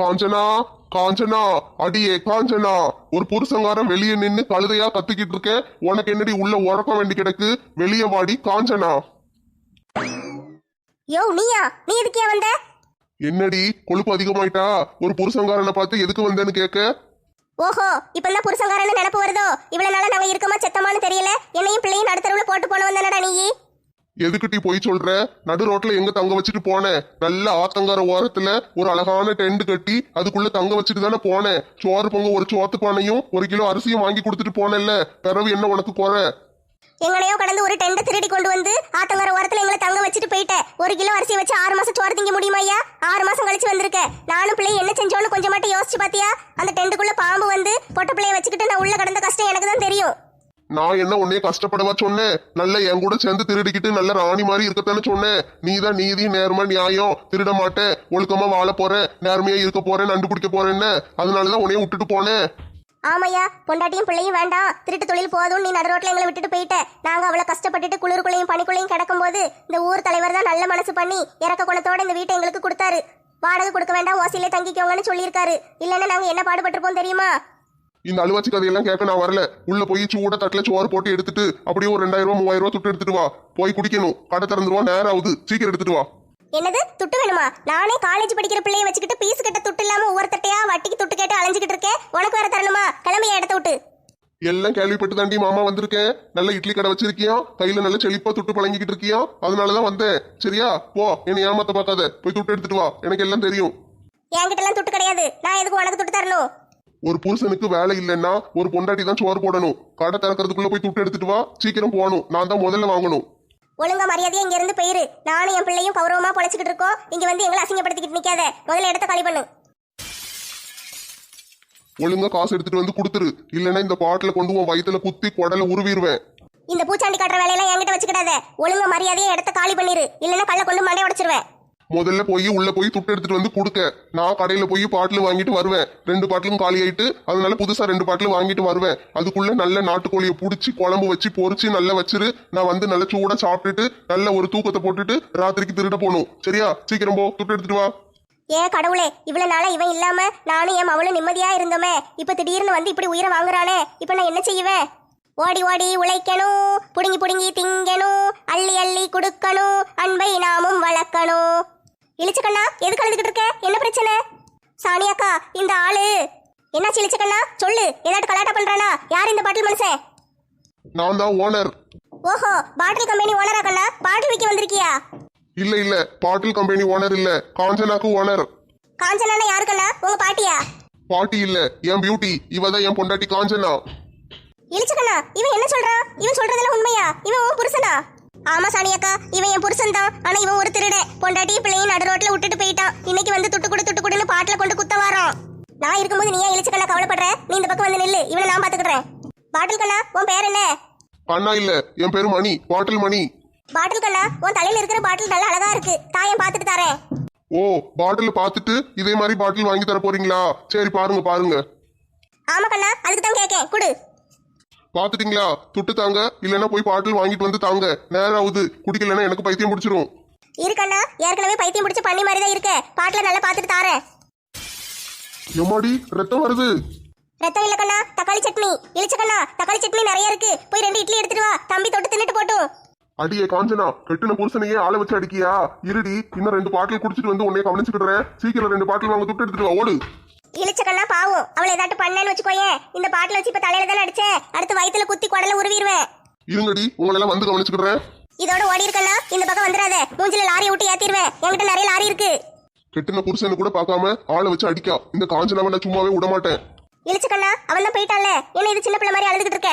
காஞ்சனா காஞ்சனா அடியே காஞ்சனா. ஒரு புருஷங்காரன் வெளியே நின்னு கழுதையா கத்திக்கிட்டு இருக்கேன் உனக்கு என்னடி உள்ள உறக்க வேண்டி கிடக்கு? வெளியே வாடி காஞ்சனா. யோ நீயா? நீ எதுக்கே வந்த? என்னடி கொழுப்பு அதிகமாயிட்டா? ஒரு புருஷங்காரனை பார்த்து எதுக்கு வந்தேன்னு கேட்க? ஓஹோ இப்ப தான் புருஷங்காரன்னு நினப்பு வருதோ? இவ்வளவு நாளா நாங்க இருக்கமா செத்தமான்னு தெரியல. என்னையும் பிள்ளையும் நடுத்தரவுல போட்டு போன வந்தானடா நீ எதுக்குட்டி போய் சொல்ற? நடு ரோட்ல எங்க தங்க வச்சுட்டு போனேன் நல்ல ஆத்தங்கர ஓரத்துல ஒரு அழகான டென்ட் கட்டி அதுக்குள்ள தங்க வச்சுட்டு தானே போனேன் சோறு பொங்க ஒரு சோத்து பானையும் ஒரு கிலோ அரிசியும் வாங்கி கொடுத்துட்டு போனேன்ல பிறவு என்ன உனக்கு குறை? எங்களையோ கடந்து ஒரு டெண்டை திருடி கொண்டு வந்து ஆத்தங்கர ஓரத்துல எங்களை தங்க வச்சுட்டு போயிட்டேன் ஒரு கிலோ அரிசி வச்சு ஆறு மாசம் சோறு திங்க முடியுமா ஐயா? ஆறு மாசம் கழிச்சு வந்திருக்க. நானும் பிள்ளை என்ன செஞ்சோன்னு கொஞ்சம் மட்டும் யோசிச்சு பாத்தியா? அந்த டெண்டுக்குள்ள பாம்பு வந்து பொட்ட பிள்ளைய வச்சுக்கிட்டு நான் உள்ள கடந்த கஷ்டம் எனக்கு தான் தெரியும். நான் என்ன உன்னைய கஷ்டப்படவா சொன்னேன்? நல்ல என் கூட சேர்ந்து திருடிக்கிட்டு நல்ல ராணி மாதிரி இருக்கத்தானே சொன்னேன். நீ தான் நீதி நேர்மை நியாயம் திருட மாட்டேன். ஒழுக்கமா வாழ போறேன். நேர்மையா இருக்க போறேன். நண்டு பிடிக்க போறேன்னு. அதனாலதான் உன்னைய விட்டுட்டு போனேன். ஆமையா பொண்டாட்டியும் பிள்ளையும் வேண்டாம். திருட்டு தொழில் போதும். நீ நடு ரோட்ல எங்களை விட்டுட்டு போயிட்ட. நாங்க அவ்வளவு கஷ்டப்பட்டுட்டு குளிர்குள்ளையும் பனிக்குள்ளையும் கிடக்கும்போது இந்த ஊர் தலைவர் தான் நல்ல மனசு பண்ணி இறக்க குணத்தோட இந்த வீட்டை எங்களுக்கு கொடுத்தாரு. வாடகை கொடுக்க வேண்டாம். ஓசிலே தங்கிக்கோங்கன்னு சொல்லியிருக்காரு. இல்லைன்னா நாங்க என்ன பாடுபட்டிருப்போம் தெரியுமா? இந்த அலுவாச்சி கதையெல்லாம் கேட்க நான் வரல. உள்ள போய் சூட தட்டுல சோறு போட்டு எடுத்துட்டு அப்படியே ஒரு ரெண்டாயிரம் ரூபா மூவாயிரம் ரூபா துட்டு எடுத்துட்டு வா. போய் குடிக்கணும். கடை திறந்துருவா நேரம் ஆகுது சீக்கிரம் எடுத்துட்டு வா. என்னது? துட்டு வேணுமா? நானே காலேஜ் படிக்கிற பிள்ளைய வச்சுக்கிட்டு பீஸ் கட்ட துட்டு இல்லாம ஒவ்வொருத்தட்டையா வட்டிக்கு துட்டு கேட்டு அலைஞ்சுக்கிட்டு இருக்கேன். உனக்கு வேற தரணுமா? கிளம்பிய இடத்த விட்டு. எல்லாம் கேள்விப்பட்டு தாண்டி மாமா வந்திருக்கேன் நல்ல இட்லி கடை வச்சிருக்கியா? கையில நல்ல செழிப்பா துட்டு பழங்கிக்கிட்டு இருக்கியா? அதனாலதான் வந்தேன். சரியா? போ. என்னை ஏமாத்த பார்க்காத. போய் துட்டு எடுத்துட்டு வா. எனக்கு எல்லாம் தெரியும். என்கிட்ட எல்லாம் துட்டு கிடையாது. நான் எதுக்கு உனக்கு துட்டு தரணும்? ஒரு புருஷனுக்கு வேலை இல்லைன்னா ஒரு பொண்டாட்டி தான் சோறு போடணும். கடை திறக்கிறதுக்குள்ள போய் துட்டு எடுத்துட்டு வா சீக்கிரம் போகணும். நான் தான் முதல்ல வாங்கணும். ஒழுங்கா மரியாதையா இங்க இருந்து போயிரு. நானும் என் பிள்ளையும் கௌரவமா பொழைச்சிக்கிட்டு இருக்கோம். இங்க வந்து எங்களை அசிங்கப்படுத்திக்கிட்டு நிக்காத. முதல்ல இடத்த காலி பண்ணு. ஒழுங்கா காசு எடுத்துட்டு வந்து கொடுத்துரு. இல்லைன்னா இந்த பாட்டில கொண்டு உன் வயித்துல குத்தி குடலை உருவிடுவேன் இந்த பூச்சாண்டி காட்டுற வேலையெல்லாம் என்கிட்ட வச்சுக்கிடாத. ஒழுங்கா மரியாதையா இடத்த காலி பண்ணிரு. இல்லைன்னா கல்ல கொண்டு மண்டை உடைச்சிருவேன். முதல்ல போய் உள்ள போய் துட்டு எடுத்துட்டு வந்து கொடுக்க. நான் கடையில போய் பாட்டில் வாங்கிட்டு வருவேன். ரெண்டு பாட்டிலும் காலி ஆயிட்டு அதனால புதுசா ரெண்டு பாட்டில் வாங்கிட்டு வருவேன். அதுக்குள்ள நல்ல நாட்டுக்கோழியை புடிச்சு குழம்பு வச்சு பொறிச்சு நல்லா வச்சிரு. நான் வந்து நல்ல சூடா சாப்பிட்டுட்டு நல்ல ஒரு தூக்கத்தை போட்டுட்டு ராத்திரிக்கு திருட போகணும். சரியா? சீக்கிரம் போ. துட்டு எடுத்துட்டு வா. ஏன் கடவுளே இவ்வளவு நாளா இவன் இல்லாம நானும் என் அவளும் நிம்மதியா இருந்தோமே. இப்ப திடீர்னு வந்து இப்படி உயிரை வாங்குறானே. இப்ப நான் என்ன செய்வேன்? ஓடி ஓடி உழைக்கணும். புடுங்கி புடுங்கி திங்கணும். அள்ளி அள்ளி கொடுக்கணும். அன்பை நாமும் வளர்க்கணும். இழிச்சக்கண்ணா எதுக்கு அழுதுகிட்டு இருக்க? என்ன பிரச்சனை? சாணியாக்கா இந்த ஆளு. என்னாச்சு இழிச்சக்கண்ணா சொல்லு ஏதாட்டு கலாட்டா பண்றானா? யார் இந்த பாட்டில் மனுஷன்? நான் தான் ஓனர். ஓஹோ பாட்டில் கம்பெனி ஓனரா கண்ணா? பாட்டில் விற்க வந்திருக்கியா? இல்ல இல்ல பாட்டில் கம்பெனி ஓனர் இல்ல. காஞ்சனாக்கு ஓனர். காஞ்சனானா யாரு கண்ணா? உங்க பாட்டியா? பாட்டி இல்ல என் பியூட்டி இவ தான் என் பொண்டாட்டி காஞ்சனா. இழிச்சக்கண்ணா இவன் என்ன சொல்றான்? இவன் சொல்றதெல்லாம் உண்மையா? இவன் உன் புருஷனா? ஆமா சாணியக்கா இவன் என் புருஷன் தான். ஆனா இவன் ஒரு திருட பொண்டாட்டி பிள்ளையும் நடு ரோட்ல விட்டுட்டு போயிட்டான். இன்னைக்கு வந்து துட்டு கொடு துட்டு கொடுன்னு பாட்டில கொண்டு குத்த வாரான். நான் இருக்கும்போது நீ ஏன் இழிச்சக்கண்ணா கவலைப்படுற? நீ இந்த பக்கம் வந்து நில்லு இவனை நான் பாத்துக்கிறேன். பாட்டில் கண்ணா உன் பேர் என்ன? அண்ணா இல்ல என் பேரு மணி பாட்டில் மணி. பாட்டில் கண்ணா உன் தலையில இருக்கிற பாட்டில் நல்லா அழகா இருக்கு. தாயன் பாத்துட்டு தரேன். ஓ பாட்டில் பார்த்துட்டு இதே மாதிரி பாட்டில் வாங்கி தர போறீங்களா? சரி பாருங்க பாருங்க. ஆமா கண்ணா அதுக்கு தான் கேட்கேன் குடு. பாத்துட்டீங்களா? துட்டு தாங்க. இல்லைன்னா போய் பாட்டில் வாங்கிட்டு வந்து தாங்க. நேரம் ஆகுது குடிக்கலன்னா எனக்கு பைத்தியம் பிடிச்சிரும். இருக்கண்ணா ஏற்கனவே பைத்தியம் பிடிச்ச பண்ணி மாதிரி தான் இருக்க. பாட்டில நல்லா பாத்துட்டு தாரேன். எம்மாடி ரத்தம் வருது. ரத்தம் இல்ல கண்ணா. தக்காளி சட்னி. இழிச்ச கண்ணா. தக்காளி சட்னி நிறைய இருக்கு. போய் ரெண்டு இட்லி எடுத்துட்டு வா. தம்பி தொட்டு தின்னுட்டு போட்டும். அடியே காஞ்சனா கெட்டின புருஷனையே ஆளை வச்சு அடிக்கியா? இருடி இன்னும் ரெண்டு பாட்டில் குடிச்சிட்டு வந்து உன்னைய கவனிச்சுக்கிடுறேன் சீக்கிரம் ரெண்டு பாட்டில் வாங்க துட்டு எடுத்துட்டு வா. ஓடு. இழிச்ச கண்ணா பாவம். அவளை ஏதாட்டு பண்ணேன்னு வச்சுக்கோயேன் இந்த பாட்டில் வச்சு இப்ப தலையில தானே அடிச்சேன் அடுத்து வயித்துல குத்தி குடல உருவிடுவேன் இருங்கடி உங்களெல்லாம் வந்து கவனிச்சுக்கிடுறேன். இதோட ஓடி இருக்கண்ணா இந்த பக்கம் வந்துடாத. மூஞ்சில லாரியை விட்டு ஏத்திடுவேன் என்கிட்ட நிறைய லாரி இருக்கு. கெட்டின புருஷனை கூட பார்க்காம ஆளை வச்சு அடிக்கா. இந்த காஞ்சனாவை நான் சும்மாவே விட மாட்டேன் இழிச்ச கண்ணா அவன் தான் போயிட்டான்ல. என்ன இது சின்ன பிள்ளை மாதிரி அழுதுகிட்டு இருக்க?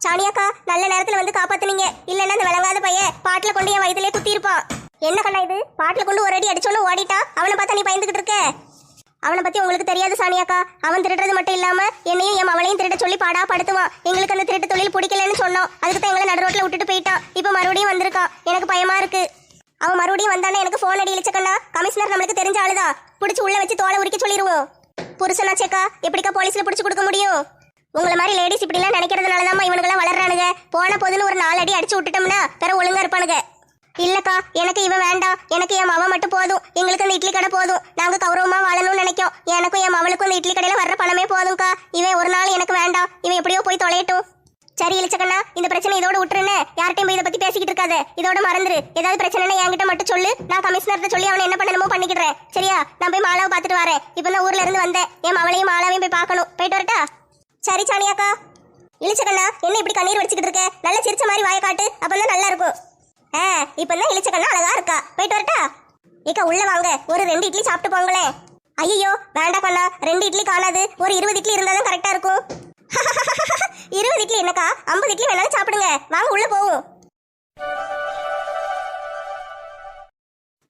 சாணியாக்கா நல்ல நேரத்துல வந்து காப்பாத்துனீங்க. இல்லைன்னா அந்த விளங்காத பையன் பாட்டில கொண்டு என் வயிற்றுலயே குத்தி இருப்பான் என்ன கண்ணா இது? பாட்டில கொண்டு ஒரு அடி அடிச்சோன்னு ஓடிட்டா? அவனை பார்த்தா நீ பயந்துகிட்டு இருக்க. அவனை பத்தி உங்களுக்கு தெரியாது சாணியாக்கா. அவன் திருடுறது மட்டும் இல்லாம என்னையும் என் அவளையும் திருட சொல்லி பாடா படுத்துவான். எங்களுக்கு அந்த திருட்டு தொழில் பிடிக்கலன்னு சொன்னோம். அதுக்கு தான் எங்களை நடு ரோட்ல விட்டுட்டு போயிட்டான். இப்போ மறுபடியும் வந்திருக்கான். எனக்கு பயமா இருக்கு. அவன் மறுபடியும் வந்தானே எனக்கு ஃபோன் அடி இழிச்சக்கண்ணா கமிஷனர் நம்மளுக்கு தெரிஞ்ச ஆளுதான் பிடிச்சி உள்ள வச்சு தோலை உரிக்க சொல்லிடுவோம் புருஷனாச்சேக்கா எப்படிக்கா போலீஸ்ல பிடிச்சி கொடுக்க முடியும்? உங்களை மாதிரி லேடிஸ் இப்படிலாம் நினைக்கிறதுனால தான் இவனுங்களாம் வளர்றானுங்க. போன போதுன்னு ஒரு நாலு அடி அடிச்சு விட்டுட்டோம்னா பிற ஒழுங்கா இருப்பானுங்க. இல்லக்கா எனக்கு இவன் வேண்டாம் எனக்கு என் மவன் மட்டும் போதும். எங்களுக்கு அந்த இட்லி கடை போதும். நாங்க கௌரவமா வாழணும்னு நினைக்கோம். எனக்கும் என் மவளுக்கும் அந்த இட்லி கடையில வர்ற பணமே போதும்க்கா. இவன் ஒரு நாள் எனக்கு வேண்டாம் இவன் எப்படியோ போய் தொலையட்டும். சரி இளிச்சக்கண்ணா இந்த பிரச்சனை இதோட விட்டுருன்னு யார்ட்டையும் போய் இதை பத்தி பேசிக்கிட்டு இருக்காது. இதோட மறந்துரு. ஏதாவது பிரச்சனைனா என்கிட்ட மட்டும் சொல்லு. நான் கமிஷனர்கிட்ட சொல்லி அவனை என்ன பண்ணணுமோ பண்ணிக்கிறேன் சரியா? நான் போய் மாலாவை பார்த்துட்டு வரேன். இப்போ நான் ஊர்ல இருந்து வந்தேன். என் மவளையும் மாலாவையும் போய் பார்க்கணும். போயிட்டு வரட்டா? சரி சாணியாக்கா. இளிச்சக்கண்ணா என்ன இப்படி கண்ணீர் வடிச்சுக்கிட்டு இருக்க? நல்ல சிரிச்ச மாதிரி வாயை காட்டு. அப்பதான் நல்லா இருக்கும். ஆ இப்பெல்லாம் தான் இளிச்சக்கண்ணா அழகா இருக்கா. போயிட்டு வரட்டா? ஏக்கா உள்ள வாங்க. ஒரு ரெண்டு இட்லி சாப்பிட்டு போங்களேன் ஐயோ வேண்டாம் கண்ணா. ரெண்டு இட்லி காணாது. ஒரு இருபது இட்லி இருந்தாலும் தான் கரெக்டா இருக்கும். இருபது இட்லி என்னக்கா? ஐம்பது இட்லி வேணாலும் சாப்பிடுங்க. வாங்க உள்ள போவோம்.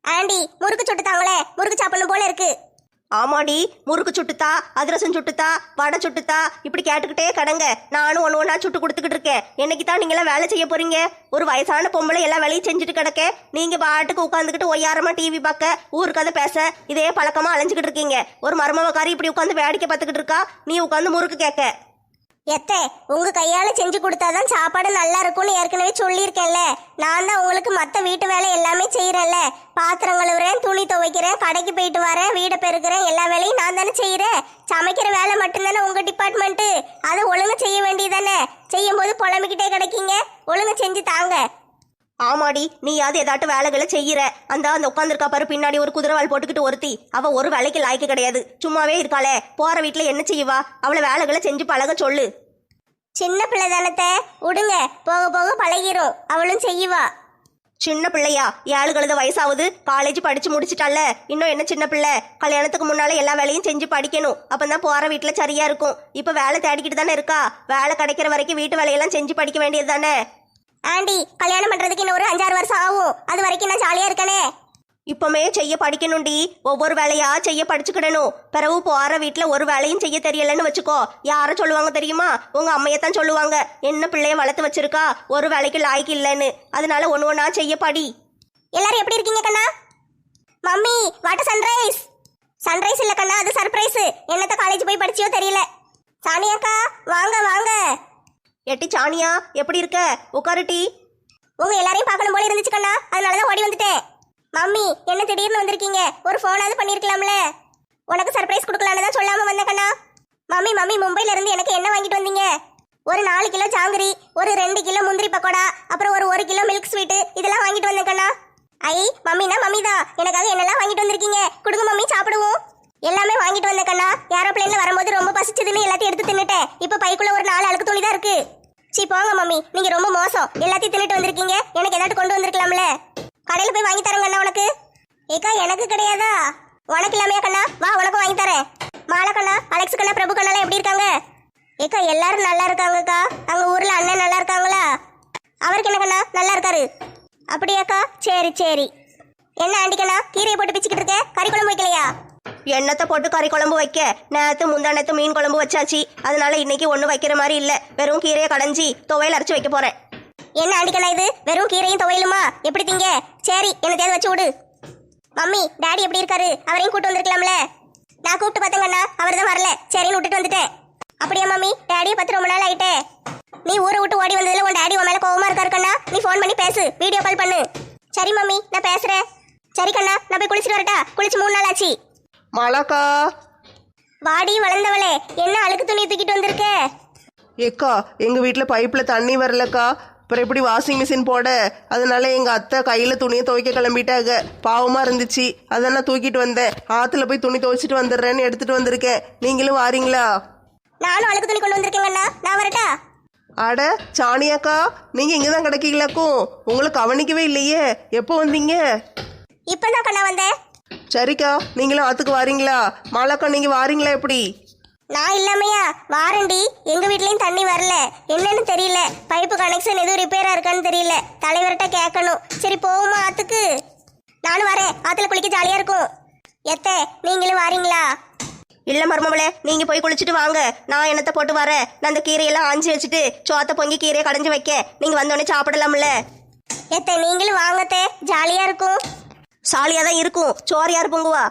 ஆண்டி முறுக்கு சுட்டு தாங்களே. முறுக்கு சாப்பிடணும் போல இருக்கு. ஆமாடி முறுக்கு சுட்டுத்தா அதிரசம் சுட்டுத்தா வடை சுட்டுத்தா இப்படி கேட்டுக்கிட்டே கடங்க. நானும் ஒன்று ஒன்றா சுட்டு கொடுத்துக்கிட்டு இருக்கேன். என்னைக்கு தான் நீங்களாம் வேலை செய்ய போறீங்க? ஒரு வயசான பொம்பளை எல்லா வேலையும் செஞ்சுட்டு கிடக்க. நீங்க பாட்டுக்கு உட்காந்துக்கிட்டு ஒய்யாரமா டிவி பார்க்க ஊரு பேச இதே பழக்கமா அலைஞ்சுக்கிட்டு இருக்கீங்க. ஒரு மருமவக்காரி இப்படி உட்காந்து வேடிக்கை பார்த்துக்கிட்டு இருக்கா? நீ உட்காந்து முறுக்கு கேட்க. எத்த உங்க கையால செஞ்சு கொடுத்தாதான் சாப்பாடு நல்லா இருக்கும்னு ஏற்கனவே சொல்லியிருக்கேன்ல. நான் தான் உங்களுக்கு மத்த வீட்டு வேலை எல்லாமே செய்யறேன்ல பாத்திரம் கழுவுறேன் துணி துவைக்கிறேன் கடைக்கு போயிட்டு வரேன் வீடை பெருக்கிறேன் எல்லா வேலையும் நான் தானே செய்யறேன் சமைக்கிற வேலை மட்டும்தானே உங்க டிபார்ட்மெண்ட் அதை ஒழுங்கு செய்ய வேண்டியதானே செய்யும் போது புலம்பிக்கிட்டே கிடைக்கீங்க. ஒழுங்கு செஞ்சு தாங்க. ஆமாடி நீயாவது ஏதாட்டும் வேலைகளை செய்யற. அந்த அந்த உட்காந்துருக்கா பாரு பின்னாடி ஒரு குதிரவால் போட்டுக்கிட்டு ஒருத்தி. அவ ஒரு வேலைக்கு லாய்க்கு கிடையாது. சும்மாவே இருக்காளே. போற வீட்டுல என்ன செய்வா? அவளை வேலைகளை செஞ்சு பழக சொல்லு. சின்ன பிள்ளை தானத்தை விடுங்க போக போக பழகிரும். அவளும் செய்வா. சின்ன பிள்ளையா? ஏழு கழுத வயசாகுது. காலேஜ் படிச்சு முடிச்சிட்டால. இன்னும் என்ன சின்ன பிள்ளை? கல்யாணத்துக்கு முன்னால எல்லா வேலையும் செஞ்சு படிக்கணும். அப்பதான் போற வீட்டுல சரியா இருக்கும். இப்ப வேலை தேடிக்கிட்டு தானே இருக்கா? வேலை கிடைக்கிற வரைக்கும் வீட்டு வேலையெல்லாம் செஞ்சு படிக்க வேண்டியது தானே? ஆண்டி கல்யாணம் பண்றதுக்கு இன்னும் ஒரு அஞ்சாறு வருஷம் ஆகும். அது வரைக்கும் நான் ஜாலியா இருக்கனே. இப்பமே செய்ய படிக்கணும்டி. ஒவ்வொரு வேலையா செய்ய படிச்சுக்கிடணும். பிறகு போற வீட்டுல ஒரு வேலையும் செய்ய தெரியலன்னு வச்சுக்கோ. யார சொல்லுவாங்க தெரியுமா? உங்க அம்மையத்தான் சொல்லுவாங்க. என்ன பிள்ளைய வளர்த்து வச்சிருக்கா? ஒரு வேலைக்கு லாய்க்கு இல்லைன்னு. அதனால ஒண்ணு ஒண்ணா செய்ய படி. எல்லாரும் எப்படி இருக்கீங்க கண்ணா? Mummy what a sunrise sunrise இல்ல கண்ணா அது சர்ப்ரைஸ் என்னத்த காலேஜ் போய் படிச்சியோ தெரியல. சானியாக்கா வாங்க வாங்க. எட்டி சாணியா எப்படி இருக்க? உட்காருட்டி உங்க எல்லாரையும் பார்க்கணும் போல இருந்துச்சு கண்ணா. அதனாலதான் ஓடி வந்துட்டேன். மம்மி என்ன திடீர்னு வந்திருக்கீங்க? ஒரு ஃபோனாவது பண்ணிருக்கலாம்ல. உனக்கு சர்ப்ரைஸ் கொடுக்கலான்னு தான் சொல்லாம வந்தேன் கண்ணா. மம்மி மம்மி மும்பைல இருந்து எனக்கு என்ன வாங்கிட்டு வந்தீங்க? ஒரு நாலு கிலோ ஜாங்கிரி ஒரு ரெண்டு கிலோ முந்திரி பக்கோடா அப்புறம் ஒரு ஒரு கிலோ மில்க் ஸ்வீட்டு இதெல்லாம் வாங்கிட்டு வந்தேன் கண்ணா. ஐ மம்மினா மம்மி தான் எனக்காக என்னெல்லாம் வாங்கிட்டு வந்திருக்கீங்க? கொடுங்க மம்மி சாப்பிடுவோம். எல்லாமே வாங்கிட்டு வந்தேன் கண்ணா. ஏரோப்ளேன்ல வரும்போது ரொம்ப பசிச்சதுன்னு எல்லாத்தையும் எடுத்து தின்னுட்டேன். இப்போ பைக்குள்ள ஒரு நாலு அழுக்கு துணி தான் இருக்கு. சீ போங்க மம்மி. நீங்க ரொம்ப மோசம். எல்லாத்தையும் தின்னுட்டு வந்திருக்கீங்க. எனக்கு ஏதாட்டு கொண்டு வந்திருக்கலாம்ல. கடையில போய் வாங்கி தரேங்க அண்ணா உனக்கு. ஏக்கா எனக்கு கிடையாதா? உனக்கு இல்லாமையா கண்ணா? வா உனக்கு வாங்கி தரேன். மாலா கண்ணா அலெக்ஸ் கண்ணா பிரபு கண்ணா எப்படி இருக்காங்க? ஏக்கா எல்லாரும் நல்லா இருக்காங்கக்கா. அங்க ஊர்ல அண்ணன் நல்லா இருக்காங்களா? அவருக்கு என்ன கண்ணா? நல்லா இருக்காரு. அப்படியாக்கா? சரி சரி. என்ன ஆண்டிக்கண்ணா கீரையை போட்டு பிச்சுக்கிட்டு இருக்க? கறி குழம்பு வைக்கலையா? எண்ணத்தை போட்டு கறி குழம்பு வைக்க. நேத்து முந்தானத்து மீன் குழம்பு வச்சாச்சு. அதனால இன்னைக்கு ஒன்றும் வைக்கிற மாதிரி இல்ல. வெறும் கீரையை கடைஞ்சி துவையல் அரைச்சு வைக்க போறேன். என்ன ஆண்டிக்கண்ணா இது? வெறும் கீரையும் துவையலுமா? எப்படி திங்க? சரி என்ன தேவை வச்சு விடு. மம்மி டாடி எப்படி இருக்காரு? அவரையும் கூட்டு வந்திருக்கலாம்ல? நான் கூப்பிட்டு பார்த்தேங்கண்ணா அவர் தான் வரல. சரின்னு விட்டுட்டு வந்துட்டேன். அப்படியா மம்மி? டாடியை பார்த்து ரொம்ப நாள் ஆயிட்டே. நீ ஊரை விட்டு ஓடி வந்ததுல உன் டாடி உன் மேல கோவமா இருக்காரு கண்ணா. நீ ஃபோன் பண்ணி பேசு. வீடியோ கால் பண்ணு. சரி மம்மி நான் பேசுறேன். சரி கண்ணா நான் போய் குளிச்சுட்டு வரட்டா? குளிச்சு மூணு நாள் ஆச்சு. மாலாக்கா. வாடி வளர்ந்தவளே. என்ன அழுக்கு துணி தூக்கிட்டு வந்திருக்க? ஏக்கா எங்கள் வீட்டில் பைப்பில் தண்ணி வரலக்கா. அப்புறம் எப்படி வாஷிங் மிஷின் போட? அதனால எங்கள் அத்தை கையில் துணியை துவைக்க கிளம்பிட்டாங்க பாவமாக இருந்துச்சு. அதான் நான் தூக்கிட்டு வந்தேன். ஆற்றுல போய் துணி துவைச்சிட்டு வந்துடுறேன்னு எடுத்துகிட்டு வந்திருக்கேன். நீங்களும் வாரீங்களா? நானும் அழுக்கு துணி கொண்டு வந்திருக்கேங்கண்ணா நான் வரட்டா? அட சாணியாக்கா நீங்கள் இங்கே தான் கிடைக்கீங்களாக்கும். உங்களை கவனிக்கவே இல்லையே. எப்போ வந்தீங்க? இப்பதான் கண்ணா வந்தேன். சரிக்கா நீங்களும் ஆற்றுக்கு வாரீங்களா? மாலாக்கா நீங்கள் வாரீங்களா எப்படி? நான் இல்லாமையா? வாரண்டி எங்க வீட்லயும் தண்ணி வரல. என்னன்னு தெரியல. பைப்பு கனெக்ஷன் எதுவும் ரிப்பேரா இருக்கான்னு தெரியல. தலைவர்கிட்ட கேட்கணும். சரி போவோமா ஆத்துக்கு? நானும் வரேன். ஆத்துல குளிக்க ஜாலியா இருக்கும். எத்த நீங்களும் வாரீங்களா? இல்ல மருமவளே நீங்க போய் குளிச்சுட்டு வாங்க. நான் எண்ணத்தை போட்டு வரேன்? நான் அந்த கீரையெல்லாம் ஆஞ்சி வச்சுட்டு சோத்த பொங்கி கீரையை கடைஞ்சு வைக்க நீங்க வந்தோடனே சாப்பிடலாம்ல. எத்த நீங்களும் வாங்கத்தே ஜாலியா இருக்கும். சாலியா தான் இருக்கும். சோறு யார் பொங்குவா?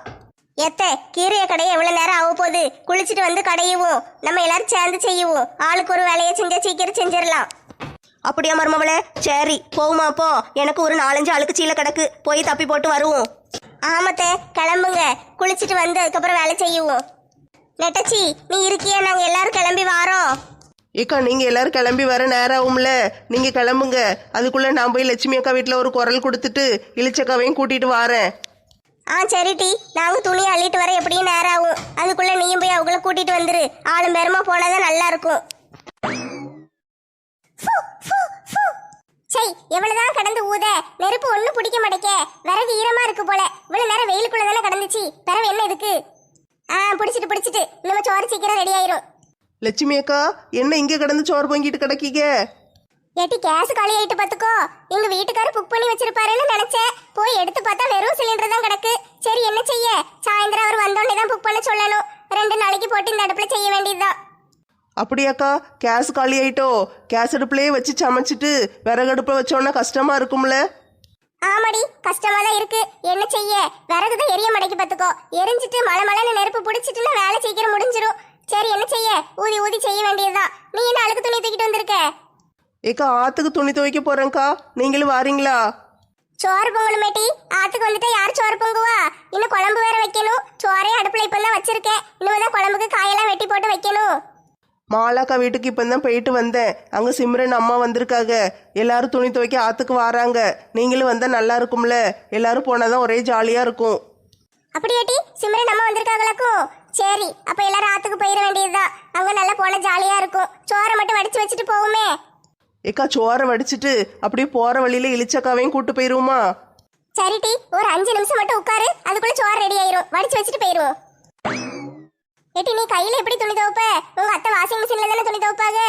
எத்த கீரைய கடையை எவ்வளவு நேரம் ஆக போகுது? குளிச்சுட்டு வந்து கடையுவோம். நம்ம எல்லாரும் சேர்ந்து செய்யுவோம். ஆளுக்கு ஒரு வேலையை செஞ்சால் சீக்கிரம் செஞ்சிடலாம். அப்படியா மருமவளே? சரி போகுமா அப்போ எனக்கு ஒரு நாலஞ்சு அழுக்கு சீலை கிடக்கு. போய் தப்பி போட்டு வருவோம். ஆமத்தே கிளம்புங்க. குளிச்சுட்டு வந்து அதுக்கப்புறம் வேலை செய்யுவோம். நெட்டச்சி நீ இருக்கியா? நாங்க எல்லாரும் கிளம்பி வாரோம். ஏக்கா நீங்கள் எல்லாரும் கிளம்பி வர நேரம் ஆகும்ல. நீங்கள் கிளம்புங்க. அதுக்குள்ளே நான் போய் லட்சுமி அக்கா வீட்டில் ஒரு குரல் கொடுத்துட்டு இளிச்சக்காவையும் கூட்டிகிட்டு வாரேன். ஆ சரி டி. நாங்கள் துணி அள்ளிட்டு வர எப்படியும் நேரம் ஆகும். அதுக்குள்ளே நீயும் போய் அவங்கள கூட்டிகிட்டு வந்துரு. ஆளும் போனால் தான் நல்லா இருக்கும். சரி எவ்வளவுதான் கடந்து ஊத. நெருப்பு ஒன்றும் பிடிக்க மாட்டேக்க. விறகு ஈரமா இருக்கு போல. இவ்வளவு நேரம் வெயிலுக்குள்ள தானே கடந்துச்சு. பிறவு என்ன இதுக்கு? ஆ பிடிச்சிட்டு பிடிச்சிட்டு. நம்ம சோறு சீக்கிரம் ரெடி ஆயிரும். லட்சுமி அக்கா என்ன இங்கே கிடந்து சோறு பொங்கிட்டு கிடக்கீங்க? ஏட்டி கேஸ் காலி ஆயிட்டு பாத்துக்கோ. எங்க வீட்டுக்காரர் புக் பண்ணி வச்சிருப்பாருன்னு நினைச்சேன். போய் எடுத்து பார்த்தா வெறும் சிலிண்டர் தான் கிடக்கு. சரி என்ன செய்ய? சாயந்தரம் அவர் வந்தோடனே தான் புக் பண்ண சொல்லணும். ரெண்டு நாளைக்கு போட்டு இந்த அடுப்புல செய்ய வேண்டியதுதான். அப்படியாக்கா கேஸ் காலி ஆயிட்டோ? கேஸ் அடுப்புலயே வச்சு சமைச்சிட்டு விறகடுப்புல வச்சோன்னா கஷ்டமா இருக்கும்ல? ஆமாடி கஷ்டமா தான் இருக்கு. என்ன செய்ய? விறகு தான் எரிய மடைக்கு பாத்துக்கோ. எரிஞ்சிட்டு மலை மலைன்னு நெருப்பு பிடிச்சிட்டுன்னா வேலை சீக்கிரம் முடிஞ்சிரும். சரி என்ன செய்ய? ஊதி ஊதி செய்ய வேண்டியதுதான். நீ என்ன அழுக்கு துணி தூக்கிட்டு வந்திருக்க? ஏக்கா ஆத்துக்கு துணி துவைக்க போறேன்க்கா. நீங்களும் வாரீங்களா? சோறு பொங்கணுமேட்டி ஆத்துக்கு வந்துட்டு யார் சோறு பொங்குவா? இன்னும் குழம்பு வேற வைக்கணும். சோறே அடுப்புல இப்ப தான் வச்சிருக்கேன் இனிமேதான் குழம்புக்கு காயெல்லாம் வெட்டி போட்டு வைக்கணும். மாலாக்கா வீட்டுக்கு இப்போ தான் போயிட்டு வந்தேன். அங்கே சிம்ரன் அம்மா வந்திருக்காங்க. எல்லாரும் துணி துவைக்க ஆற்றுக்கு வராங்க. நீங்களும் வந்தால் நல்லா இருக்கும்ல. எல்லாரும் போனால் தான் ஒரே ஜாலியாக இருக்கும். அப்படியாட்டி சிம்ரன் அம்மா வந்திருக்காங்களாக்கும்? சரி அப்ப எல்லாரும் ஆத்துக்கு போயிட வேண்டியதுதான். அங்க நல்லா போன ஜாலியா இருக்கும். சோறை மட்டும் வடிச்சு வச்சுட்டு போவோமே. ஏக்கா சோறை வடிச்சிட்டு அப்படியே போகிற வழியில இளிச்சக்காவையும் கூட்டு போயிருவோமா? சரிட்டி ஒரு அஞ்சு நிமிஷம் மட்டும் உட்காரு. அதுக்குள்ள சோறு ரெடி ஆயிரும். வடிச்சு வச்சுட்டு போயிருவோம். ஏட்டி நீ கையில எப்படி துணி துவைப்ப? உங்க அத்தை வாஷிங் மிஷின்ல தானே துணி துவைப்பாங்க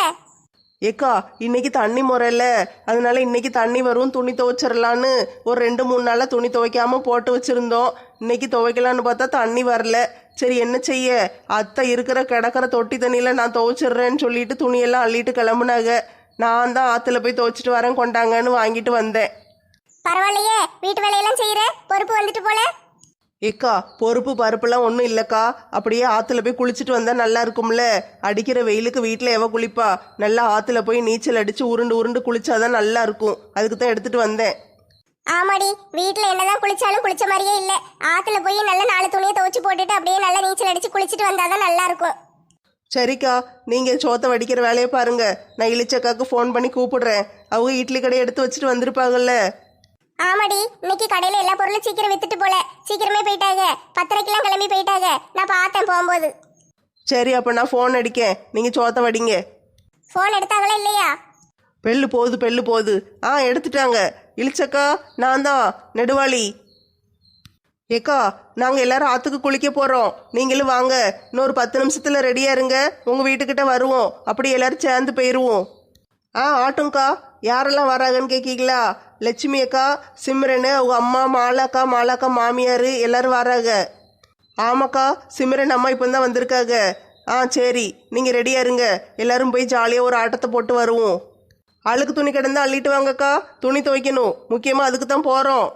ஏக்கா இன்னைக்கு தண்ணி முறையில. அதனால இன்னைக்கு தண்ணி வரும் துணி துவைச்சிடலான்னு ஒரு ரெண்டு மூணு நாளாக துணி துவைக்காம போட்டு வச்சுருந்தோம். இன்னைக்கு துவைக்கலான்னு பார்த்தா தண்ணி வரல. சரி என்ன செய்ய? அத்தை இருக்கிற கிடக்கிற தொட்டி தண்ணியில் நான் துவைச்சிடுறேன்னு சொல்லிட்டு துணியெல்லாம் அள்ளிட்டு கிளம்புனாங்க. நான் தான் ஆற்றுல போய் துவைச்சிட்டு வரேன் கொண்டாங்கன்னு வாங்கிட்டு வந்தேன். பரவாயில்லையே வீட்டு வேலையெல்லாம் செய்யற? பொறுப்பு வந்துட்டு போல? ஏக்கா பொறுப்பு பருப்புலாம் ஒன்றும் இல்லைக்கா. அப்படியே ஆற்றுல போய் குளிச்சுட்டு வந்தால் நல்லா இருக்கும்ல. அடிக்கிற வெயிலுக்கு வீட்டில் எவ குளிப்பா? நல்லா ஆற்றுல போய் நீச்சல் அடித்து உருண்டு உருண்டு குளிச்சாதான் நல்லா இருக்கும். அதுக்கு தான் எடுத்துகிட்டு வந்தேன். ஆமாடி வீட்ல என்னதான் குளிச்சாலும் குளிச்ச மாதிரியே இல்ல. ஆத்துல போய் நல்ல நாலு துணியை துவைச்சு போட்டுட்டு அப்படியே நல்லா நீச்சல் அடிச்சு குளிச்சுட்டு வந்தாதான் நல்லா இருக்கும். சரிக்கா நீங்கள் சோத்தை வடிக்கிற வேலையை பாருங்க. நான் இளிச்சக்காக்கு ஃபோன் பண்ணி கூப்பிடுறேன். அவங்க இட்லி கடையை எடுத்து வச்சுட்டு வந்திருப்பாங்கல்ல. ஆமாடி இன்னைக்கு கடையில எல்லா பொருளும் சீக்கிரம் வித்துட்டு போல. சீக்கிரமே போயிட்டாங்க. பத்தரைக்கெல்லாம் கிளம்பி போயிட்டாங்க. நான் பார்த்தேன் போகும்போது. சரி அப்போ நான் ஃபோன் அடிக்கேன். நீங்கள் சோத்தை வடிங்க. ஃபோன் எடுத்தாங்களா இல்லையா? பெல்லு போகுது பெல்லு போகுது. ஆ எடுத்துட்டாங்க. இளிச்சக்கா நான் தான். நெடுவாளி. ஏக்கா நாங்கள் எல்லாரும் ஆற்றுக்கு குளிக்க போகிறோம் நீங்களும் வாங்க. இன்னொரு பத்து நிமிஷத்தில் ரெடியாக இருங்க. உங்கள் வீட்டுக்கிட்ட வருவோம். அப்படி எல்லாரும் சேர்ந்து போயிடுவோம் ஆ ஆட்டும்க்கா யாரெல்லாம் வராங்கன்னு கேட்கீங்களா லட்சுமி அக்கா சிம்ரனு அவங்க அம்மா மாலாக்கா மாலாக்கா மாமியார் எல்லாரும் வராங்க. ஆமாக்கா சிம்ரன் அம்மா இப்போ தான் வந்திருக்காங்க. ஆ சரி நீங்கள் ரெடியாக இருங்க. எல்லாரும் போய் ஜாலியாக ஒரு ஆட்டத்தை போட்டு வருவோம். அழுக்கு துணி கிடந்தா அள்ளிட்டு வாங்கக்கா. துணி துவைக்கணும். முக்கியமாக அதுக்கு தான் போகிறோம்